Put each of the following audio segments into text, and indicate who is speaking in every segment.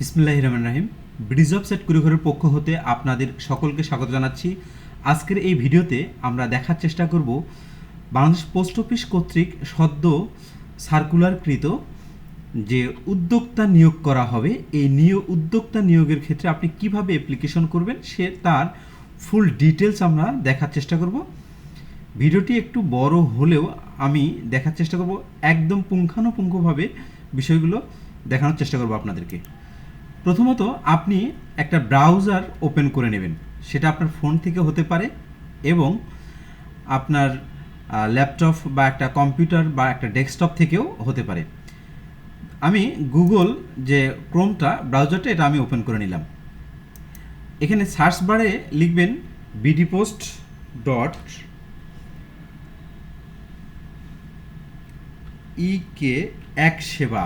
Speaker 1: বিসমিল্লাহ রহমান রাহিম ব্রিজ অফ সেট কুড়িঘরের পক্ষ হতে আপনাদের সকলকে স্বাগত জানাচ্ছি। আজকের এই ভিডিওতে আমরা দেখার চেষ্টা করব বাংলাদেশ পোস্ট অফিস কর্তৃক সদ্য সার্কুলারকৃত যে উদ্যোক্তা নিয়োগ করা হবে, এই নিয়োগ, উদ্যোক্তা নিয়োগের ক্ষেত্রে আপনি কীভাবে অ্যাপ্লিকেশন করবেন সে তার ফুল ডিটেলস আমরা দেখার চেষ্টা করব। ভিডিওটি একটু বড় হলেও আমি দেখার চেষ্টা করব, একদম পুঙ্খানুপুঙ্খভাবে বিষয়গুলো দেখানোর চেষ্টা করব আপনাদেরকে। প্রথমত আপনি একটা ব্রাউজার ওপেন করে নেবেন। সেটা আপনার ফোন থেকে হতে পারে এবং আপনার ল্যাপটপ বা একটা কম্পিউটার বা একটা ডেস্কটপ থেকেও হতে পারে। আমি গুগল যে ক্রোমটা, ব্রাউজারটা, এটা আমি ওপেন করে নিলাম। এখানে সার্চ বারে লিখবেন BD post dot E K এক সেবা।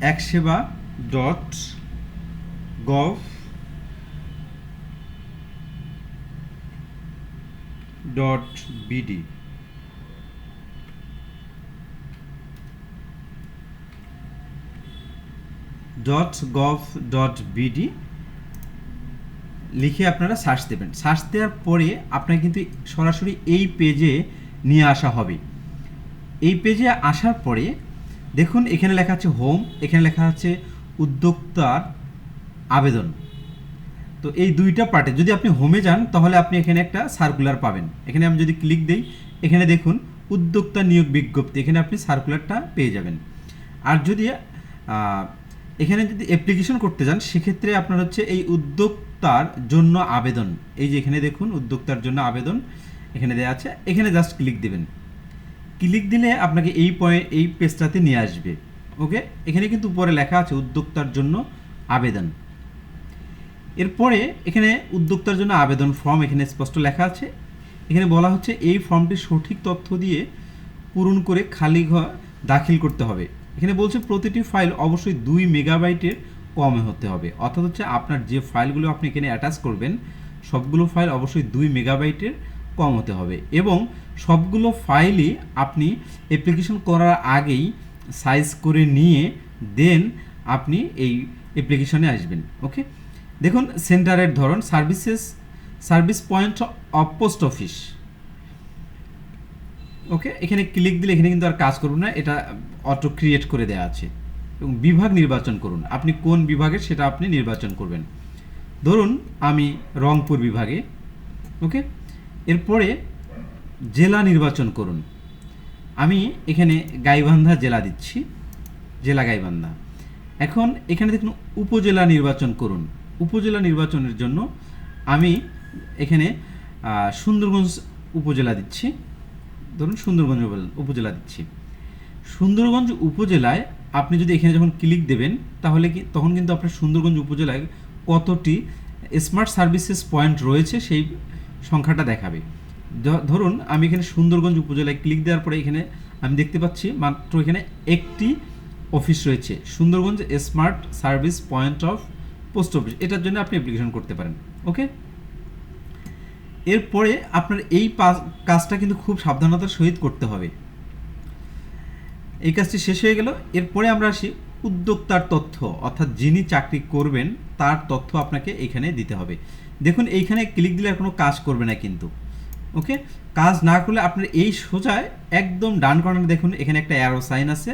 Speaker 1: এক সেবা dot gov dot BD. Dot gov dot BD লিখে আপনারা সার্চ দেবেন। সার্চ দেওয়ার পরে আপনাকে কিন্তু সরাসরি এই পেজে নিয়ে আসা হবে। এই পেজে আসার পরে দেখুন, এখানে লেখা আছে হোম, এখানে লেখা আছে উদ্যোক্তার আবেদন। তো এই দুইটা পার্টে, যদি আপনি হোমে যান, তাহলে আপনি এখানে একটা সার্কুলার পাবেন। এখানে আমি যদি ক্লিক দিই, এখানে দেখুন, উদ্যোক্তা নিয়োগ বিজ্ঞপ্তি, এখানে আপনি সার্কুলারটা পেয়ে যাবেন। আর যদি এখানে যদি অ্যাপ্লিকেশন করতে যান, সেক্ষেত্রে আপনার হচ্ছে এই উদ্যোক্তার জন্য আবেদন। এই যে এখানে দেখুন, উদ্যোক্তার জন্য আবেদন, এখানে দেওয়া আছে, এখানে জাস্ট ক্লিক দিবেন। ক্লিক দিলে আপনাকে এই পয়েন্ট এই পেজটাতে নিয়ে আসবে। ওকে? এখানে কিন্তু উপরে লেখা আছে উদ্যোক্তার জন্য আবেদন। এরপরে এখানে উদ্যোক্তার জন্য আবেদন ফর্ম এখানে স্পষ্ট লেখা আছে। এখানে বলা হচ্ছে এই ফর্মটি সঠিক তথ্য দিয়ে পূরণ করে খালি ঘর দাখিল করতে হবে। এখানে বলছে প্রতিটি ফাইল অবশ্যই দুই মেগাবাইটের কমে হতে হবে। অর্থাৎ হচ্ছে আপনার যে ফাইলগুলো আপনি এখানে অ্যাটাচ করবেন, সবগুলো ফাইল অবশ্যই দুই মেগাবাইটের কম হতে হবে এবং সবগুলো ফাইলই আপনি অ্যাপ্লিকেশন করার আগেই সাইজ করে নিয়ে দেন আপনি এই অ্যাপ্লিকেশনে আসবেন ওকে দেখুন সেন্টারের ধরন services service point of post office okay এখানে ক্লিক দিলে এখানে কিন্তু আর কাজ করুন না, এটা অটো ক্রিয়েট করে দেওয়া আছে এবং বিভাগ নির্বাচন করুন, আপনি কোন বিভাগের সেটা আপনি নির্বাচন করবেন। ধরুন, আমি রংপুর বিভাগে ওকে এরপরে জেলা নির্বাচন করুন। আমি এখানে গাইবান্ধা জেলা দিচ্ছি, জেলা গাইবান্ধা। এখন এখানে দেখুন উপজেলা নির্বাচন করুন। উপজেলা নির্বাচনের জন্য আমি এখানে সুন্দরগঞ্জ উপজেলা দিচ্ছি। ধরুন সুন্দরগঞ্জ উপজেলা- দিচ্ছি। সুন্দরগঞ্জ উপজেলায় আপনি যদি এখানে যখন ক্লিক দেবেন, তাহলে কি, তখন কিন্তু আপনার সুন্দরগঞ্জ উপজেলায় কতটি স্মার্ট সার্ভিসেস পয়েন্ট রয়েছে সেই সংখ্যাটা দেখাবে। ধরুন আমি এখানে সুন্দরগঞ্জ উপজেলায় ক্লিক দেওয়ার পরে এখানে আমি দেখতে পাচ্ছি মাত্র এখানে একটি অফিস রয়েছে। Sundarganj smart service point of post office এটার জন্য আপনি অ্যাপ্লিকেশন করতে পারেন। ওকে এরপরে আপনার এই কাজটা কিন্তু খুব সাবধানতার সহিত করতে হবে। এই কাজটি শেষ হয়ে গেল। এরপরে আমরা আসি উদ্যোক্তার তথ্য, অর্থাৎ যিনি চাকরি করবেন, তার তথ্য আপনাকে এখানে দিতে হবে। দেখুন, এইখানে ক্লিক দিলে আর কোনো কাজ করবে না কিন্তু ওকে কাজ না করলে আপনার এই সোজায় একদম ডান কর্নারে দেখুন, এখানে একটা অ্যারো সাইন আছে।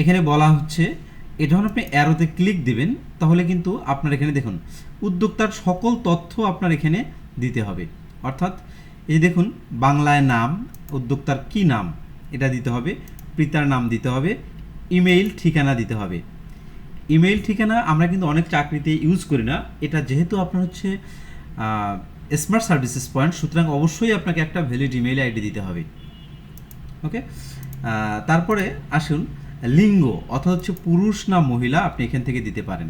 Speaker 1: এখানে বলা হচ্ছে এ যখন আপনি অ্যারোতে ক্লিক দিবেন, তাহলে কিন্তু আপনার এখানে দেখুন, উদ্যোক্তার সকল তথ্য আপনার এখানে দিতে হবে। অর্থাৎ, এই দেখুন, বাংলায় নাম, উদ্যোক্তার কি নাম, এটা দিতে হবে, পিতার নাম দিতে হবে। ইমেইল ঠিকানা দিতে হবে। ইমেইল ঠিকানা আমরা কিন্তু অনেক চাকরিতে ইউজ করি না। এটা যেহেতু আপনার হচ্ছে স্মার্ট সার্ভিসেস পয়েন্ট সুতরাং অবশ্যই আপনাকে একটা ভ্যালিড ইমেইল আইডি দিতে হবে। ওকে তারপরে আসুন, লিঙ্গ, অর্থাৎ হচ্ছে পুরুষ না মহিলা আপনি এখান থেকে দিতে পারেন।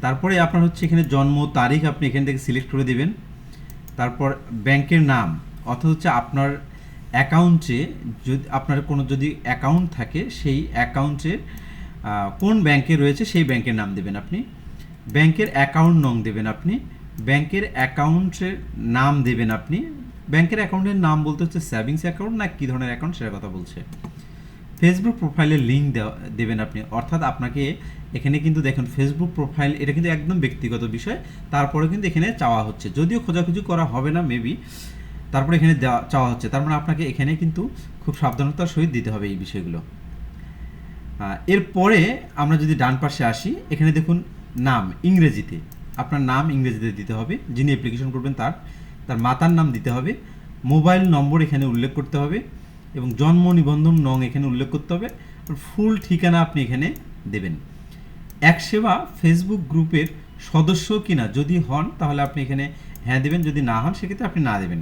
Speaker 1: তারপরে আপনার হচ্ছে এখানে জন্ম, তারিখ আপনি এখান থেকে সিলেক্ট করে দেবেন। তারপর ব্যাংকের নাম, অর্থাৎ হচ্ছে আপনার অ্যাকাউন্টে যদি আপনার কোনো যদি অ্যাকাউন্ট থাকে, সেই অ্যাকাউন্টে কোন ব্যাংকে রয়েছে সেই ব্যাংকের নাম দেবেন আপনি। ব্যাংকের অ্যাকাউন্ট নং দেবেন আপনি। ব্যাংকের অ্যাকাউন্টের নাম দেবেন আপনি। ব্যাংকের অ্যাকাউন্টের নাম বলতে হচ্ছে সেভিংস অ্যাকাউন্ট না কী ধরনের অ্যাকাউন্ট সেটার কথা বলছে। ফেসবুক প্রোফাইলের লিঙ্ক দেবেন আপনি। অর্থাৎ আপনাকে এখানে কিন্তু দেখুন ফেসবুক প্রোফাইল এটা কিন্তু একদম ব্যক্তিগত বিষয়। তারপরে কিন্তু এখানে চাওয়া হচ্ছে। যদিও খোঁজাখুঁজি করা হবে না মেবি তারপরে এখানে দেওয়া, চাওয়া হচ্ছে। তার মানে আপনাকে এখানে কিন্তু খুব সাবধানতার সহিত দিতে হবে এই বিষয়গুলো। এরপরে আমরা যদি ডান পাশে আসি, এখানে দেখুন নাম, ইংরেজিতে। আপনার নাম ইংরেজিতে দিতে হবে, যিনি অ্যাপ্লিকেশন করবেন তার তার মাতার নাম দিতে হবে মোবাইল নম্বর এখানে উল্লেখ করতে হবে, এবং জন্ম নিবন্ধন নং এখানে উল্লেখ করতে হবে ফুল ঠিকানা আপনি এখানে দেবেন। এক সেবা ফেসবুক গ্রুপের সদস্য কিনা যদি হন, তাহলে আপনি এখানে হ্যাঁ দেবেন, যদি না হন, সেক্ষেত্রে আপনি না দেবেন।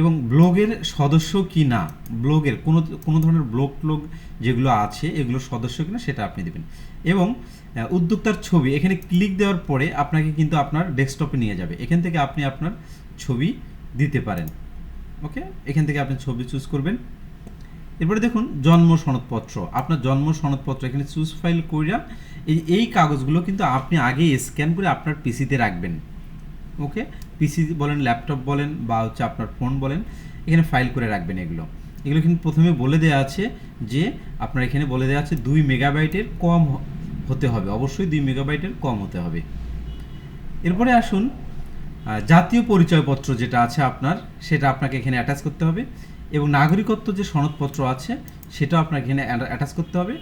Speaker 1: এবং ব্লগের সদস্য কি না? ব্লগের কোনো কোনো ধরনের ব্লগ ট্লগ যেগুলো আছে এগুলো সদস্য কিনা সেটা আপনি দেবেন। এবং উদ্যোক্তার ছবি, এখানে ক্লিক দেওয়ার পরে আপনাকে কিন্তু আপনার ডেস্কটপে নিয়ে যাবে। এখান থেকে আপনি আপনার ছবি দিতে পারেন। ওকে? এখান থেকে আপনি ছবি চুজ করবেন। এরপরে দেখুন, জন্ম সনদপত্র। আপনার জন্ম সনদপত্র এখানে চুজ ফাইল কইরা এই এই কাগজগুলো কিন্তু আপনি আগে স্ক্যান করে আপনার পিসিতে রাখবেন। ওকে? পিসি বলেন ল্যাপটপ বলেন বা হচ্ছে আপনার ফোন বলেন, এখানে ফাইল করে রাখবেন এগুলো। এগুলো কিন্তু প্রথমে বলে দেওয়া আছে যে, আপনার এখানে বলে দেওয়া আছে দুই মেগাবাইটের কম হতে হবে। অবশ্যই দুই মেগাবাইটের কম হতে হবে। এরপরে আসুন জাতীয় পরিচয়পত্র যেটা আছে আপনার, সেটা আপনাকে এখানে অ্যাটাচ করতে হবে এবং নাগরিকত্ব যে সনদপত্র আছে, সেটাও আপনাকে এখানে অ্যাটাচ করতে হবে।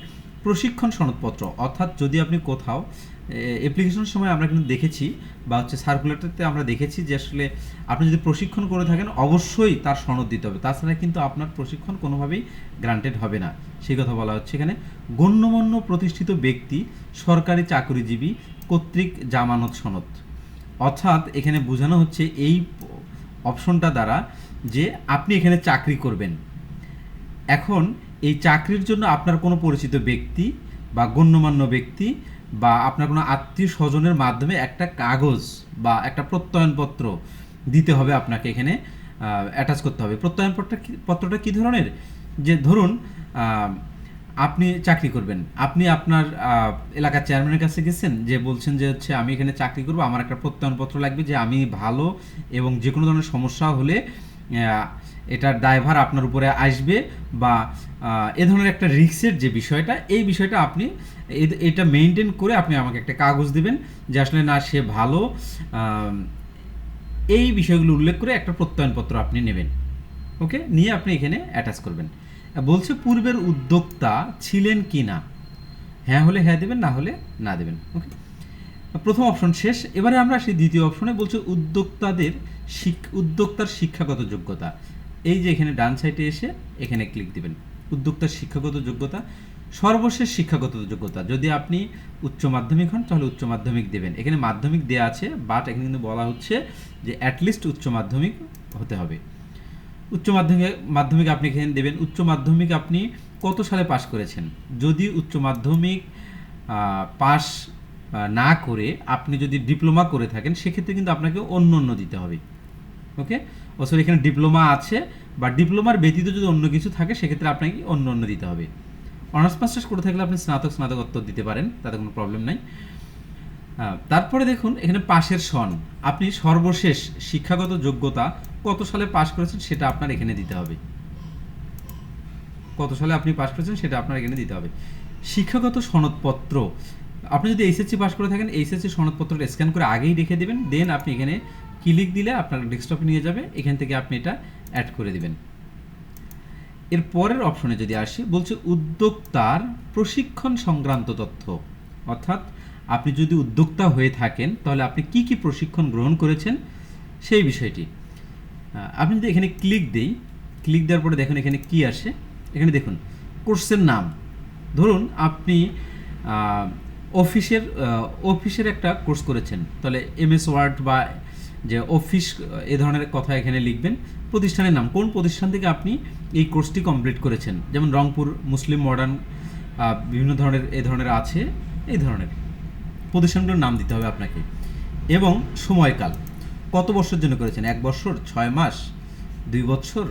Speaker 1: প্রশিক্ষণ সনদপত্র, অর্থাৎ যদি আপনি কোথাও অ্যাপ্লিকেশনের সময় আমরা কিন্তু দেখেছি, বা হচ্ছে সার্কুলেটরতে আমরা দেখেছি যে আসলে আপনি যদি প্রশিক্ষণ করে থাকেন, অবশ্যই তার সনদ দিতে হবে। তাছাড়া কিন্তু আপনার প্রশিক্ষণ কোনোভাবেই গ্রান্টেড হবে না। সেই কথা বলা হচ্ছে এখানে। গণ্যমান্য প্রতিষ্ঠিত ব্যক্তি, সরকারি চাকরিজীবী কর্তৃক জামানত সনদ। অর্থাৎ এখানে বোঝানো হচ্ছে এই অপশনটা দ্বারা যে আপনি এখানে চাকরি করবেন। এখন এই চাকরির জন্য আপনার কোনো পরিচিত ব্যক্তি বা গণ্যমান্য ব্যক্তি বা আপনার কোনো আত্মীয় স্বজনের মাধ্যমে একটা কাগজ বা একটা প্রত্যয়নপত্র দিতে হবে আপনাকে এখানে অ্যাটাচ করতে হবে। প্রত্যয়নপত্রটা পত্রটা কী ধরনের? যে ধরুন আপনি চাকরি করবেন। আপনি আপনার এলাকার চেয়ারম্যানের কাছে গেছেন, যে বলছেন যে হচ্ছে, আমি এখানে চাকরি করব, আমার একটা প্রত্যয়নপত্র লাগবে যে আমি ভালো এবং যে কোনো ধরনের সমস্যা হলে এটার ড্রাইভার আপনার উপরে আসবে বা এ ধরনের একটা রিক্সের যে বিষয়টা, এই বিষয়টা আপনি এটা মেনটেন করে আপনি আমাকে একটা কাগজ দিবেন যে আসলে না, সে ভালো। এই বিষয়গুলো উল্লেখ করে একটা প্রত্যয়নপত্র আপনি নেবেন। ওকে? নিয়ে আপনি এখানে অ্যাটাচ করবেন। বলছে, পূর্বের উদ্যোক্তা ছিলেন কি না? হ্যাঁ হলে হ্যাঁ দেবেন, না হলে না দেবেন। ওকে? প্রথম অপশন শেষ। এবারে আমরা আসি দ্বিতীয় অপশনে বলছে, উদ্যোক্তাদের উদ্যোক্তার শিক্ষাগত যোগ্যতা। এই যে এখানে ডান সাইডে এসে এখানে ক্লিক দিবেন। উদ্যোক্তার শিক্ষাগত যোগ্যতা, সর্বশেষ শিক্ষাগত যোগ্যতা। যদি আপনি উচ্চ মাধ্যমিক হন, তাহলে উচ্চ মাধ্যমিক দেবেন। এখানে মাধ্যমিক দেওয়া আছে বাট এখানে কিন্তু বলা হচ্ছে যে অ্যাটলিস্ট উচ্চ মাধ্যমিক হতে হবে। উচ্চ মাধ্যমিক মাধ্যমিক আপনি এখানে দেবেন। উচ্চ মাধ্যমিক আপনি কত সালে পাশ করেছেন? যদি উচ্চ মাধ্যমিক পাস না করে আপনি যদি ডিপ্লোমা করে থাকেন, সেক্ষেত্রে কিন্তু আপনাকে অন্য অন্য দিতে হবে। ওকে? সরি এখানে ডিপ্লোমা আছে, বা ডিপ্লোমার ব্যতীত যদি অন্য কিছু থাকে, সেক্ষেত্রে আপনাকে অন্য অন্য দিতে হবে। অনার্স, মাস্টার্স করে থাকলে আপনি স্নাতক, স্নাতকোত্তর দিতে পারেন, তাতে কোনো প্রবলেম নাই। তারপরে দেখুন, এখানে পাশের সন। আপনি সর্বশেষ শিক্ষাগত যোগ্যতা কত সালে পাশ করেছেন সেটা আপনার এখানে দিতে হবে। কত সালে আপনি পাশ করেছেন সেটা আপনার এখানে দিতে হবে। শিক্ষাগত সনদপত্র। আপনি যদি এইচএসসি পাশ করে থাকেন, এইচএসসি সনদপত্রটা স্ক্যান করে আগেই রেখে দেবেন, দেন আপনি এখানে ক্লিক দিলে আপনার ডেস্কটপে নিয়ে যাবে, এখান থেকে আপনি এটা অ্যাড করে দিবেন। এর পরের অপশনে যদি আসি, বলছে উদ্যোক্তার প্রশিক্ষণ সংক্রান্ত তথ্য। অর্থাৎ আপনি যদি উদ্যোক্তা হয়ে থাকেন, তাহলে আপনি কি কি প্রশিক্ষণ গ্রহণ করেছেন, সেই বিষয়টি। আপনি যদি এখানে ক্লিক দেই ক্লিক দেওয়ার পরে দেখুন এখানে কি আসে। এখানে দেখুন, কোর্সের নাম। ধরুন আপনি অফিসের অফিসের একটা কোর্স করেছেন। তাহলে এমএস ওয়ার্ড বা যে অফিস এ ধরনের কথা এখানে লিখবেন। প্রতিষ্ঠানের নাম, কোন প্রতিষ্ঠান থেকে আপনি এই কোর্সটি কমপ্লিট করেছেন? যেমন রংপুর, মুসলিম মডার্ন বিভিন্ন ধরনের, এ ধরনের আছে, এই ধরনের। প্রতিষ্ঠানগুলোর নাম দিতে হবে আপনাকে। এবং সময়কাল, কত বছর জন্য করেছেন? এক বছর, ছয় মাস, দুই বছর?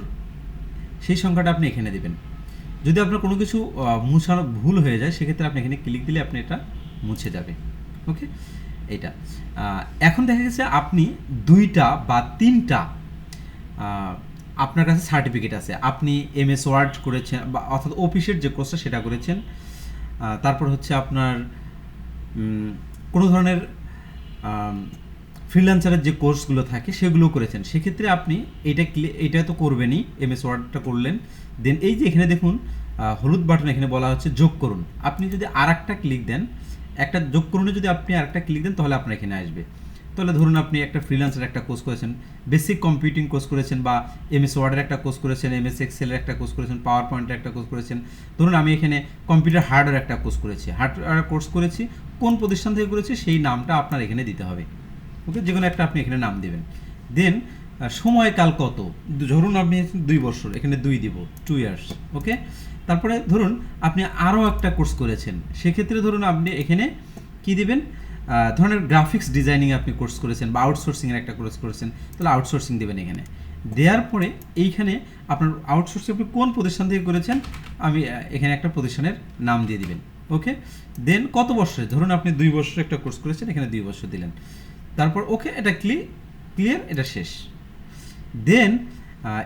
Speaker 1: সেই সংখ্যাটা আপনি এখানে দেবেন। যদি আপনার কোনো কিছু মুছানো ভুল হয়ে যায়, সেক্ষেত্রে আপনি এখানে ক্লিক দিলে আপনি এটা মুছে যাবে। ওকে এটা এখন দেখা গেছে আপনি দুইটা বা তিনটা আপনার কাছে সার্টিফিকেট আছে। আপনি এম এস ওয়ার্ড করেছেন বা অর্থাৎ অফিসের যে কোর্সটা সেটা করেছেন তারপর হচ্ছে আপনার কোনো ধরনের ফ্রিল্যান্সারের যে কোর্সগুলো থাকে সেগুলো করেছেন। সেক্ষেত্রে আপনি এটা এটা তো করবেনই এম এস ওয়ার্ডটা করলেন। দেন এই যে এখানে দেখুন হলুদ বাটন এখানে বলা হচ্ছে যোগ করুন। আপনি যদি আর একটা ক্লিক দেন একটা যোগ করুন, যদি আপনি আর একটা ক্লিক দেন, তাহলে আপনার এখানে আসবে। তাহলে ধরুন আপনি একটা ফ্রিল্যান্সের একটা কোর্স করেছেন বেসিক কম্পিউটিং কোর্স করেছেন বা এম এস ওয়ার্ডের একটা কোর্স করেছেন এম এস এক্সেলের একটা কোর্স করেছেন পাওয়ার পয়েন্টের একটা কোর্স করেছেন। ধরুন আমি এখানে কম্পিউটার হার্ডওয়্যার একটা কোর্স করেছি। হার্ডওয়্যার কোর্স করেছি, কোন প্রতিষ্ঠান থেকে করেছি, সেই নামটা আপনার এখানে দিতে হবে। ওকে যে কোনো একটা আপনি এখানে নাম দেবেন। দেন সময়কাল কত? ধরুন আপনি দুই বছর, এখানে দুই দিব টু ইয়ার্স ওকে তারপরে ধরুন আপনি আরও একটা কোর্স করেছেন, সেক্ষেত্রে ধরুন আপনি এখানে কি দিবেন? ধরনের গ্রাফিক্স ডিজাইনিং আপনি কোর্স করেছেন বা আউটসোর্সিংয়ের একটা কোর্স করেছেন, তাহলে আউটসোর্সিং দেবেন এখানে। দেওয়ার পরে এইখানে আপনার আউটসোর্সিং আপনি কোন প্রতিষ্ঠান থেকে করেছেন, আমি এখানে একটা প্রতিষ্ঠানের নাম দিয়ে দিবেন। ওকে দেন কত বছরে? ধরুন আপনি দুই বছর একটা কোর্স করেছেন, এখানে দুই বছর দিলেন। তারপর ওকে এটা ক্লি ক্লিয়ার এটা শেষ। দেন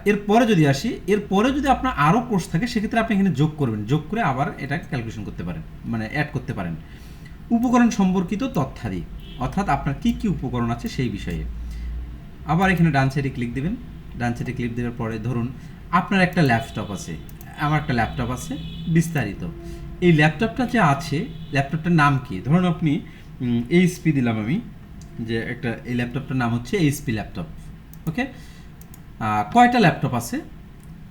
Speaker 1: এরপরে যদি আসি, এরপরে যদি আপনার আরও কোর্স থাকে, সেক্ষেত্রে আপনি এখানে যোগ করবেন। যোগ করে আবার এটা ক্যালকুলেশন করতে পারেন মানে অ্যাড করতে পারেন। উপকরণ সম্পর্কিত তথ্যাদি, অর্থাৎ আপনার কি কি উপকরণ আছে সেই বিষয়ে। আবার এখানে ডান সাইডে ক্লিক দেবেন। ডান সাইডে ক্লিক দেওয়ার পরে ধরুন, আপনার একটা ল্যাপটপ আছে, আমার একটা ল্যাপটপ আছে, বিস্তারিত। এই ল্যাপটপটা যে আছে ল্যাপটপটার নাম কি? ধরুন আপনি এইচপি দিলাম আমি, যে একটা, এই ল্যাপটপটার নাম হচ্ছে এইচপি ল্যাপটপ ওকে কয়টা ল্যাপটপ আছে?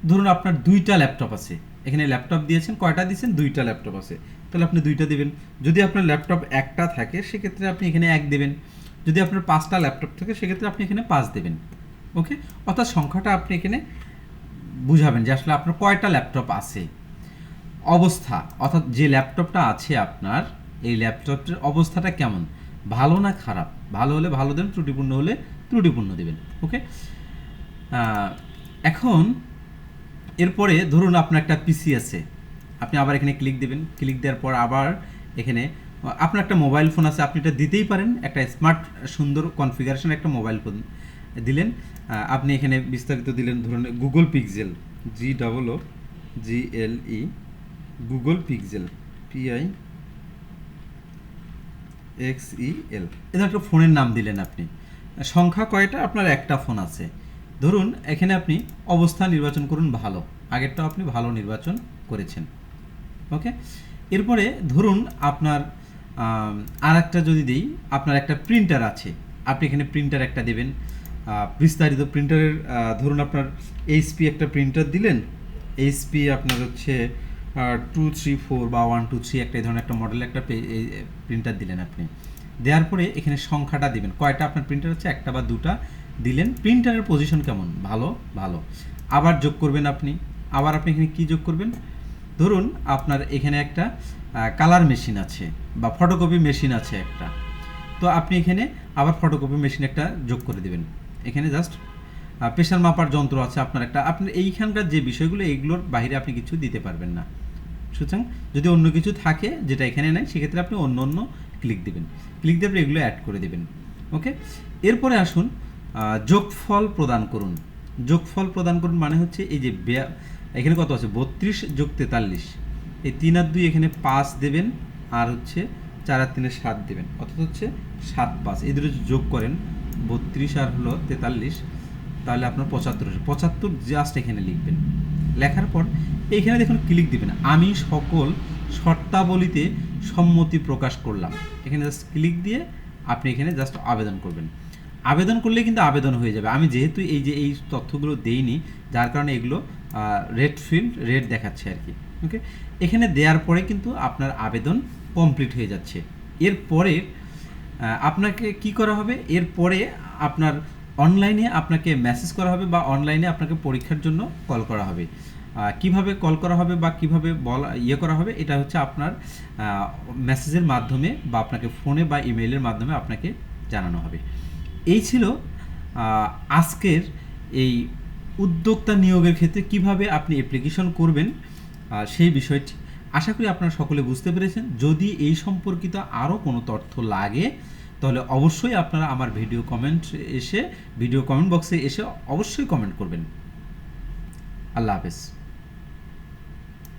Speaker 1: ধরুন আপনার দুইটা ল্যাপটপ আছে। এখানে ল্যাপটপ দিয়েছেন, কয়টা দিয়েছেন? দুইটা ল্যাপটপ আছে। তাহলে আপনি দুইটা দেবেন। যদি আপনার ল্যাপটপ একটা থাকে, সেক্ষেত্রে আপনি এখানে এক দেবেন। যদি আপনার পাঁচটা ল্যাপটপ থাকে, সেক্ষেত্রে আপনি এখানে পাঁচ দেবেন। ওকে? অর্থাৎ সংখ্যাটা আপনি এখানে বুঝাবেন যে আসলে আপনার কয়টা ল্যাপটপ আছে। অবস্থা, অর্থাৎ যে ল্যাপটপটা আছে আপনার, এই ল্যাপটপটার অবস্থাটা কেমন? ভালো না খারাপ? ভালো হলে ভালো দেবেন ত্রুটিপূর্ণ হলে ত্রুটিপূর্ণ দেবেন। ওকে? এখন এরপরে ধরুন আপনার একটা পিসি আছে। আপনি আবার এখানে ক্লিক দেবেন। ক্লিক দেওয়ার পর আবার এখানে, আপনার একটা মোবাইল ফোন আছে, আপনি এটা দিতেই পারেন। একটা স্মার্ট সুন্দর কনফিগারেশন একটা মোবাইল ফোন দিলেন। আপনি এখানে বিস্তারিত দিলেন, ধরুন Google Pixel G double O G L E Google Pixel P I X E L এটা একটা ফোনের নাম দিলেন আপনি। সংখ্যা কয়টা? আপনার একটা ফোন আছে। ধরুন, এখানে আপনি অবস্থা নির্বাচন করুন ভালো, আগেরটাও আপনি ভালো নির্বাচন করেছেন ওকে এরপরে ধরুন আপনার আর একটা যদি দিই, আপনার একটা প্রিন্টার আছে, আপনি এখানে প্রিন্টার একটা দেবেন বিস্তারিত প্রিন্টারের ধরুন আপনার এইচপি একটা প্রিন্টার দিলেন এইচপি আপনার হচ্ছে টু থ্রি ফোর বা ওয়ান টু থ্রি একটা, এই ধরনের একটা মডেল একটা প্রিন্টার দিলেন আপনি। দেওয়ার পরে এখানে সংখ্যাটা দিবেন, কয়টা আপনার প্রিন্টার হচ্ছে একটা বা দুটা দিলেন প্রিন্টারের পজিশন কেমন? ভালো? ভালো। আবার যোগ করবেন আপনি। আবার আপনি এখানে কী যোগ করবেন? ধরুন আপনার এখানে একটা কালার মেশিন আছে বা ফটোকপি মেশিন আছে একটা। তো আপনি এখানে আবার ফটোকপি মেশিন একটা যোগ করে দেবেন। এখানে জাস্ট প্রেশার মাপার যন্ত্র আছে আপনার একটা। আপনার এইখানকার যে বিষয়গুলো, এইগুলোর বাইরে আপনি কিছু দিতে পারবেন না। সুতরাং যদি অন্য কিছু থাকে যেটা এখানে নেয় সেক্ষেত্রে আপনি অন্য অন্য ক্লিক দেবেন। ক্লিক দেবে এগুলো অ্যাড করে দেবেন। ওকে এরপরে আসুন যোগফল প্রদান করুন। যোগফল প্রদান করুন মানে হচ্ছে এই যে এখানে কত আছে? বত্রিশ যোগ তেতাল্লিশ। এই তিন আর দুই এখানে পাঁচ দেবেন, আর হচ্ছে চার আর তিনে সাত দেবেন। অর্থাৎ হচ্ছে সাত পাঁচ। এই দুটো যোগ করেন, বত্রিশ আর হলো তেতাল্লিশ, তাহলে আপনার পঁচাত্তর পঁচাত্তর জাস্ট এখানে লিখবেন। লেখার পর এইখানে দেখুন ক্লিক দিবেন। আমি সকল শর্তাবলীতে সম্মতি প্রকাশ করলাম। এখানে জাস্ট ক্লিক দিয়ে আপনি এখানে জাস্ট আবেদন করবেন। আবেদন করলে কিন্তু আবেদন হয়ে যাবে। আমি যেহেতু এই যে এই তথ্যগুলো দেইনি, যার কারণে এগুলো রেড ফিল্ড রেড দেখাচ্ছে আর কি ওকে এখানে দেওয়ার পরে কিন্তু আপনার আবেদন কমপ্লিট হয়ে যাচ্ছে। এরপরে আপনাকে কি করা হবে? এরপরে আপনার অনলাইনে আপনাকে মেসেজ করা হবে বা অনলাইনে আপনাকে পরীক্ষার জন্য কল করা হবে। কীভাবে কল করা হবে বা কীভাবে বলা ইয়ে করা হবে, এটা হচ্ছে আপনার মেসেজের মাধ্যমে বা আপনাকে ফোনে বা ইমেইলের মাধ্যমে আপনাকে জানানো হবে। এই ছিল আজকের এই উদ্যোক্তা নিয়োগের ক্ষেত্রে কীভাবে আপনি অ্যাপ্লিকেশন করবেন সেই বিষয়টি। আশা করি আপনারা সকলে বুঝতে পেরেছেন। যদি এই সম্পর্কিত আরও কোনো তথ্য লাগে, তাহলে অবশ্যই আপনারা আমার ভিডিও কমেন্ট এসে ভিডিও কমেন্ট বক্সে এসে অবশ্যই কমেন্ট করবেন। আল্লাহ হাফেজ।